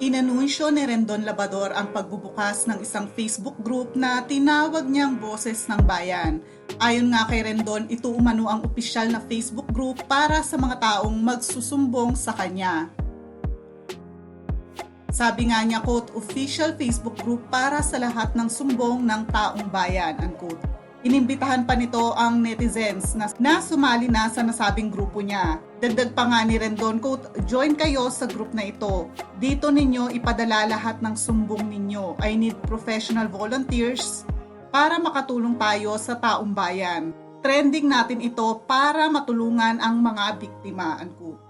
Inanunsyo ni Rendon Labador ang pagbubukas ng isang Facebook group na tinawag niyang Boses ng Bayan. Ayon nga kay Rendon, ito umano ang opisyal na Facebook group para sa mga taong magsusumbong sa kanya. Sabi nga niya, quote, official Facebook group para sa lahat ng sumbong ng taong bayan, unquote. Inimbitahan pa nito ang netizens na, na sumali na sa nasabing grupo niya. Dagdag pa nga ni Rendon, quote, join kayo sa group na ito. Dito ninyo ipadala lahat ng sumbong ninyo. I need professional volunteers para makatulong tayo sa taong bayan. Trending natin ito para matulungan ang mga biktima, unquote.